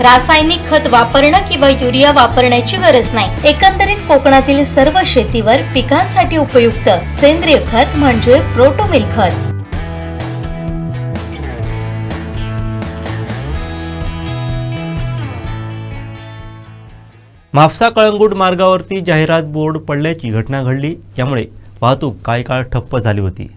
रासायनिक खत वापरणं किंवा युरिया वापरण्याची गरज नाही. एकंदरीत कोकणातील सर्व शेतीवर पिकांसाठी उपयुक्त सेंद्रिय खत म्हणजे प्रोटोमिल खत. म्हापसा कळंगूट मार्गावरती जाहिरात बोर्ड पडल्याची घटना घडली. यामुळे वाहतूक काही काळ ठप्प झाली होती.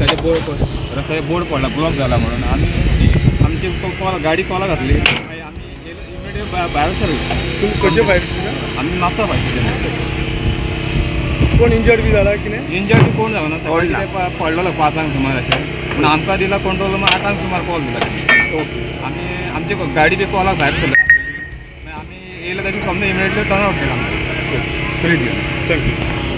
रस्त्याचे बोर्ड पड रस्त्याचे बोर्ड पडला ब्लॉक झाला म्हणून. आम्ही आमची कॉल गाडी कॉला घातली. आणि आम्ही गेलो इमिडिएट सरलो तुम्ही कसे बाहेर आम्ही मागचा पाहिजे कोण इंजर्ड बी झाला की नाही? इंजर्ड कोण झाला ना सगळं पडलेलं पाचांक सुमार अशें पूण आमकां दिला कंट्रोल मग आठांक सुमार कॉल दिला. आमी आमची गाडी बी कॉलाक भायर सरली मागीर आमी येयले तशें समजा इमिडिएटली टर्न आउट केला. आमकां थँक्यू